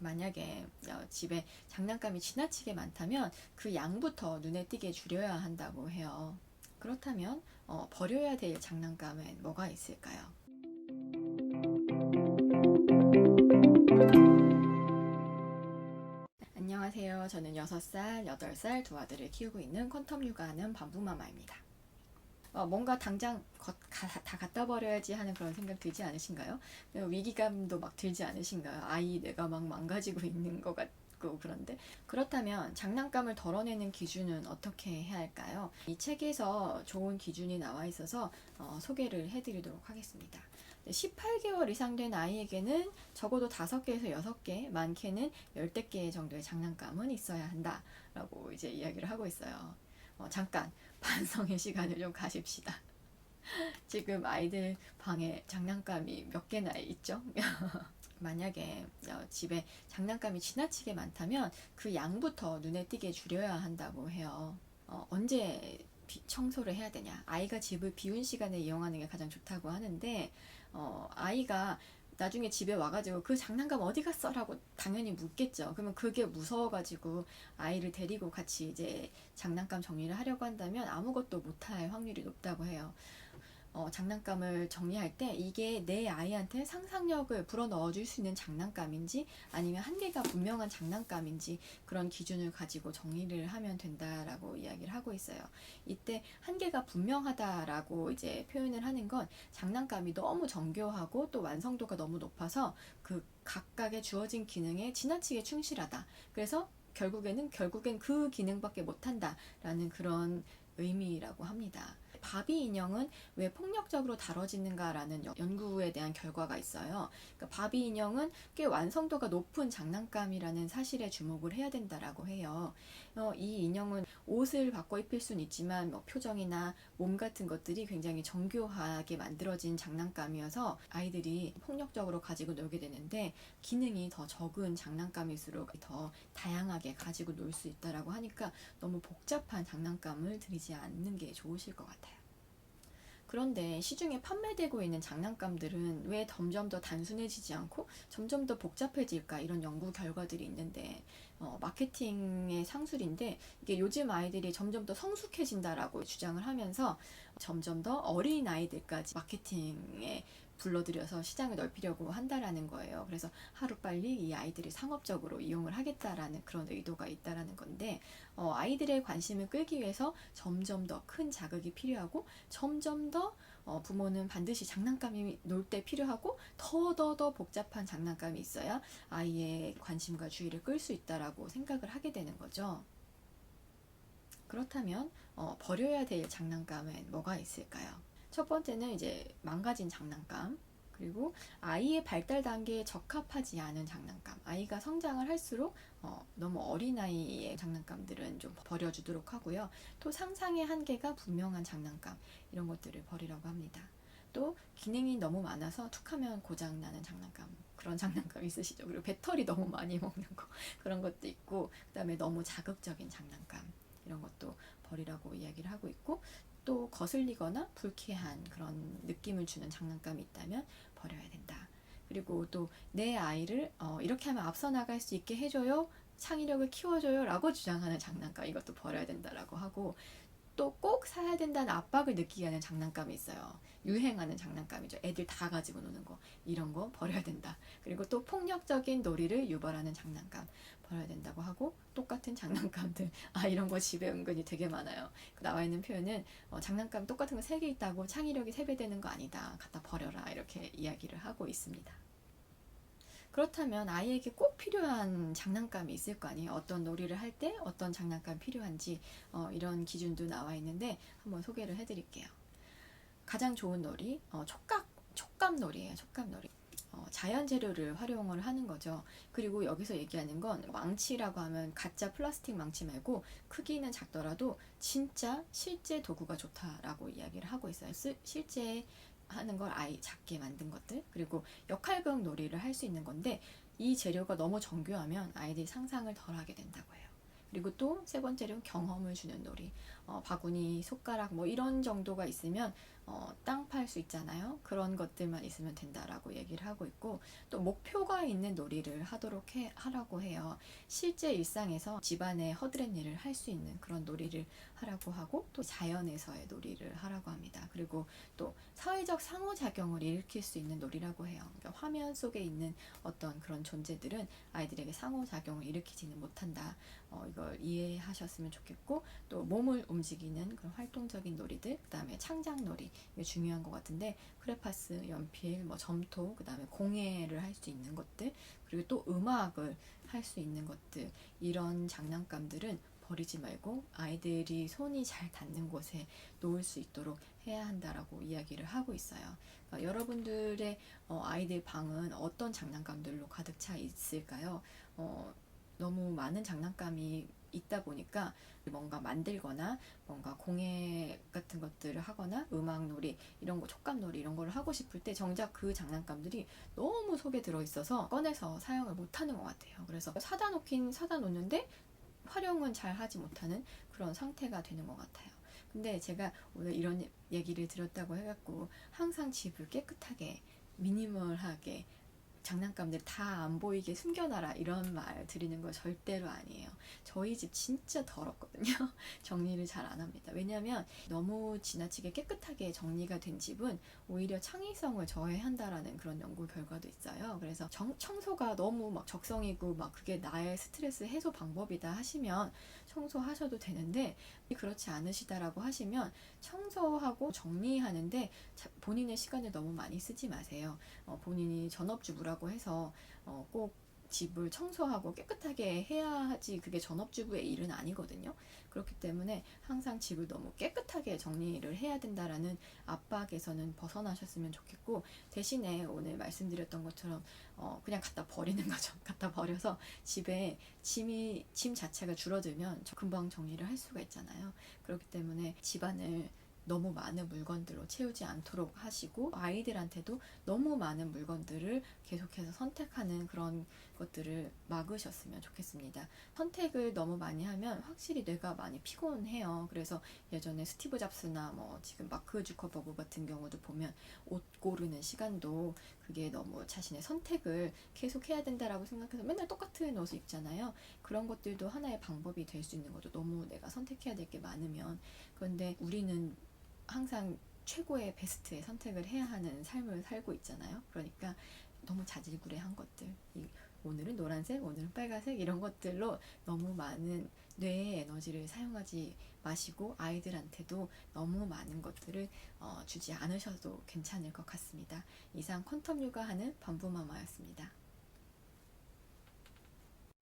만약에 어, 집에 장난감이 지나치게 많다면 그 양부터 눈에 띄게 줄여야 한다고 해요. 그렇다면 어, 버려야 될 장난감엔 뭐가 있을까요? 안녕하세요. 저는 6살, 8살 두 아들을 키우고 있는 퀀텀 육아하는 반부마마입니다. 어, 뭔가 당장 거- 가- 다 갖다 버려야지 하는 그런 생각 들지 않으신가요? 어, 위기감도 막 들지 않으신가요? 아이 내가 막 망가지고 있는 것 같고 그런데 그렇다면 장난감을 덜어내는 기준은 어떻게 해야 할까요? 이 책에서 좋은 기준이 나와 있어서 어, 소개를 해드리도록 하겠습니다. 18개월 이상 된 아이에게는 적어도 5개에서 6개, 많게는 10대 개 정도의 장난감은 있어야 한다라고 이제 이야기를 하고 있어요. 어, 잠깐 반성의 시간을 좀 가십시다. 지금 아이들 방에 장난감이 몇 개나 있죠? 만약에 어, 집에 장난감이 지나치게 많다면 그 양부터 눈에 띄게 줄여야 한다고 해요. 어, 언제 비- 청소를 해야 되냐? 아이가 집을 비운 시간에 이용하는 게 가장 좋다고 하는데 어, 아이가 나중에 집에 와가지고 그 장난감 어디 갔어 라고 당연히 묻겠죠. 그러면 그게 무서워가지고 아이를 데리고 같이 이제 장난감 정리를 하려고 한다면 아무것도 못할 확률이 높다고 해요. 어, 장난감을 정리할 때 이게 내 아이한테 상상력을 불어 넣어 줄 수 있는 장난감인지 아니면 한계가 분명한 장난감인지 그런 기준을 가지고 정리를 하면 된다라고 이야기를 하고 있어요. 이때 한계가 분명하다라고 이제 표현을 하는 건 장난감이 너무 정교하고 또 완성도가 너무 높아서 그 각각의 주어진 기능에 지나치게 충실하다. 그래서 결국에는 결국엔 그 기능밖에 못한다라는 그런 의미라고 합니다. 바비 인형은 왜 폭력적으로 다뤄지는가라는 연- 연구에 대한 결과가 있어요. 그러니까 바비 인형은 꽤 완성도가 높은 장난감이라는 사실에 주목을 해야 된다라고 해요. 어, 이 인형은 옷을 바꿔 입힐 수는 있지만 뭐 표정이나 몸 같은 것들이 굉장히 정교하게 만들어진 장난감이어서 아이들이 폭력적으로 가지고 놀게 되는데 기능이 더 적은 장난감일수록 더 다양하게 가지고 놀 수 있다라고 하니까 너무 복잡한 장난감을 드리지 않는 게 좋으실 것 같아요. 그런데 시중에 판매되고 있는 장난감들은 왜 점점 더 단순해지지 않고 점점 더 복잡해질까 이런 연구 결과들이 있는데 어, 마케팅의 상술인데 이게 요즘 아이들이 점점 더 성숙해진다라고 주장을 하면서 점점 더 어린 아이들까지 마케팅에 불러들여서 시장을 넓히려고 한다라는 거예요. 그래서 하루빨리 이 아이들이 상업적으로 이용을 하겠다라는 그런 의도가 있다라는 건데 어, 아이들의 관심을 끌기 위해서 점점 더 큰 자극이 필요하고 점점 더 어, 부모는 반드시 장난감이 놀 때 필요하고 더더더 복잡한 장난감이 있어야 아이의 관심과 주의를 끌 수 있다라고 생각을 하게 되는 거죠. 그렇다면 어, 버려야 될 장난감엔 뭐가 있을까요? 첫 번째는 이제 망가진 장난감. 그리고 아이의 발달 단계에 적합하지 않은 장난감. 아이가 성장을 할수록 어, 너무 어린 아이의 장난감들은 좀 버려주도록 하고요. 또 상상의 한계가 분명한 장난감. 이런 것들을 버리라고 합니다. 또 기능이 너무 많아서 툭하면 고장 나는 장난감. 그런 장난감 있으시죠? 그리고 배터리 너무 많이 먹는 거. 그런 것도 있고, 그 다음에 너무 자극적인 장난감. 이런 것도 버리라고 이야기를 하고 있고, 또 거슬리거나 불쾌한 그런 느낌을 주는 장난감이 있다면 버려야 된다. 그리고 또 내 아이를 어, 이렇게 하면 앞서 나갈 수 있게 해줘요. 창의력을 키워줘요. 라고 주장하는 장난감 이것도 버려야 된다라고 하고 또 꼭 사야 된다는 압박을 느끼게 하는 장난감이 있어요. 유행하는 장난감이죠. 애들 다 가지고 노는 거. 이런 거 버려야 된다. 그리고 또 폭력적인 놀이를 유발하는 장난감 버려야 된다고 하고 똑같은 장난감들. 아, 이런 거 집에 은근히 되게 많아요. 그 나와 있는 표현은 어, 장난감 똑같은 거 세 개 있다고 창의력이 세배 되는 거 아니다. 갖다 버려라. 이렇게 이야기를 하고 있습니다. 그렇다면 아이에게 꼭 필요한 장난감이 있을 거 아니에요. 어떤 놀이를 할 때 어떤 장난감이 필요한지 어, 이런 기준도 나와 있는데 한번 소개를 해드릴게요. 가장 좋은 놀이 어, 촉각 촉감 놀이에요. 촉감 놀이. 어, 자연 재료를 활용을 하는 거죠. 그리고 여기서 얘기하는 건 망치라고 하면 가짜 플라스틱 망치 말고 크기는 작더라도 진짜 실제 도구가 좋다라고 이야기를 하고 있어요. 쓰- 실제 하는 걸 아이 작게 만든 것들 그리고 역할극 놀이를 할 수 있는 건데 이 재료가 너무 정교하면 아이들이 상상을 덜 하게 된다고 해요. 그리고 또 세 번째로는 경험을 주는 놀이. 어, 바구니, 손가락 뭐 이런 정도가 있으면 어, 땅 팔 수 있잖아요. 그런 것들만 있으면 된다라고 얘기를 하고 있고 또 목표가 있는 놀이를 하도록 해, 하라고 해요. 실제 일상에서 집안의 허드렛 일을 할 수 있는 그런 놀이를 하라고 하고 또 자연에서의 놀이를 하라고 합니다. 그리고 또 사회적 상호작용을 일으킬 수 있는 놀이라고 해요. 그러니까 화면 속에 있는 어떤 그런 존재들은 아이들에게 상호작용을 일으키지는 못한다. 어, 이걸 이해하셨으면 좋겠고 또 몸을 움직이는 그런 활동적인 놀이들, 그 다음에 창작놀이 이게 중요한 것 같은데 크레파스, 연필, 뭐 점토, 그 다음에 공예를 할 수 있는 것들, 그리고 또 음악을 할 수 있는 것들 이런 장난감들은 버리지 말고 아이들이 손이 잘 닿는 곳에 놓을 수 있도록 해야 한다라고 이야기를 하고 있어요. 그러니까 여러분들의 어, 아이들 방은 어떤 장난감들로 가득 차 있을까요? 어, 너무 많은 장난감이 있다 보니까 뭔가 만들거나 뭔가 공예 같은 것들을 하거나 음악놀이 이런 거 촉감놀이 이런 거를 하고 싶을 때 정작 그 장난감들이 너무 속에 들어 있어서 꺼내서 사용을 못 하는 것 같아요. 그래서 사다 놓긴 사다 놓는데 활용은 잘 하지 못하는 그런 상태가 되는 것 같아요. 근데 제가 오늘 이런 얘기를 드렸다고 해갖고 항상 집을 깨끗하게 미니멀하게 장난감들 다 안 보이게 숨겨놔라 이런 말 드리는 거 절대로 아니에요. 저희 집 진짜 더럽거든요. 정리를 잘 안 합니다. 왜냐하면 너무 지나치게 깨끗하게 정리가 된 집은 오히려 창의성을 저해한다라는 그런 연구 결과도 있어요. 그래서 정, 청소가 너무 막 적성이고 막 그게 나의 스트레스 해소 방법이다 하시면 청소하셔도 되는데 그렇지 않으시다라고 하시면 청소하고 정리하는데 자- 본인의 시간을 너무 많이 쓰지 마세요. 어, 본인이 전업주부라고 해서 어, 꼭 집을 청소하고 깨끗하게 해야 하지 그게 전업주부의 일은 아니거든요. 그렇기 때문에 항상 집을 너무 깨끗하게 정리를 해야 된다라는 압박에서는 벗어나셨으면 좋겠고 대신에 오늘 말씀드렸던 것처럼 어, 그냥 갖다 버리는 거죠. 갖다 버려서 집에 짐이 짐 자체가 줄어들면 저- 금방 정리를 할 수가 있잖아요. 그렇기 때문에 집안을 너무 많은 물건들로 채우지 않도록 하시고 아이들한테도 너무 많은 물건들을 계속해서 선택하는 그런 것들을 막으셨으면 좋겠습니다. 선택을 너무 많이 하면 확실히 뇌가 많이 피곤해요. 그래서 예전에 스티브 잡스나 뭐 지금 마크 주커버그 같은 경우도 보면 옷 고르는 시간도 그게 너무 자신의 선택을 계속 해야 된다라고 생각해서 맨날 똑같은 옷을 입잖아요. 그런 것들도 하나의 방법이 될 수 있는 거죠. 너무 내가 선택해야 될 게 많으면. 그런데 우리는 항상 최고의 베스트의 선택을 해야 하는 삶을 살고 있잖아요. 그러니까 너무 자질구레한 것들, 이 오늘은 노란색, 오늘은 빨간색 이런 것들로 너무 많은 뇌의 에너지를 사용하지 마시고 아이들한테도 너무 많은 것들을 어, 주지 않으셔도 괜찮을 것 같습니다. 이상 퀀텀 육아하는 반부마마였습니다.